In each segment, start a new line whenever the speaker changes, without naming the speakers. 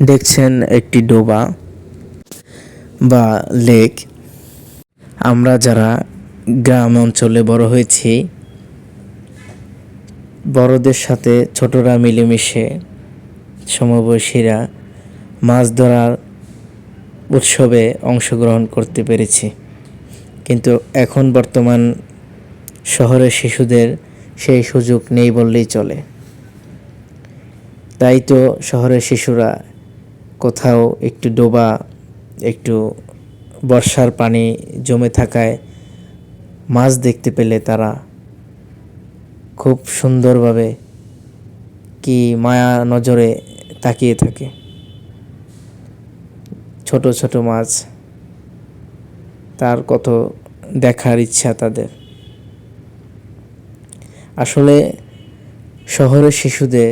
দেখছেন একটি ডোবা বা লেক। আমরা যারা গ্রাম অঞ্চলে বড় হয়েছি, বড়দের সাথে ছোটরা মিলেমিশে সমবয়সীরা মাছ ধরার উৎসবে অংশগ্রহণ করতে পেরেছি। কিন্তু এখন বর্তমান শহরের শিশুদের সেই সুযোগ নেই বললেই চলে। তাই তো শহরের শিশুরা কোথাও একটু ডোবা, একটু বর্ষার পানি জমে থাকায় মাছ দেখতে পেলে তারা খুব সুন্দরভাবে কি মায়া নজরে তাকিয়ে থাকে। ছোট ছোট মাছ, তার কত দেখার ইচ্ছা তাদের। আসলে শহরের শিশুদের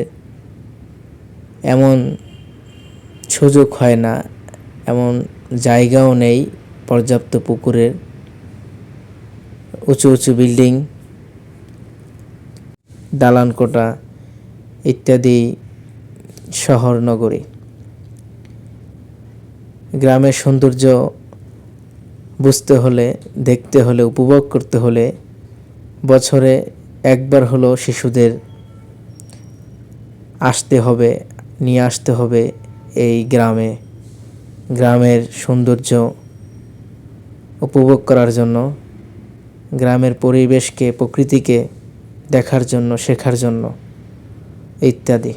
এমন সুযোগ হয় না, এমন জায়গাও নেই পর্যাপ্ত পুকুরের, উঁচু উঁচু বিল্ডিং, দালান কোটা ইত্যাদি শহর নগরী। গ্রামের সৌন্দর্য বুঝতে হলে, দেখতে হলে, উপভোগ করতে হলে বছরে একবার হলো শিশুদের আসতে হবে, নিয়ে আসতে হবে এই গ্রামে, গ্রামের সৌন্দর্য উপভোগ করার জন্য, গ্রামের পরিবেশকে, প্রকৃতিকে দেখার জন্য, শেখার জন্য ইত্যাদি।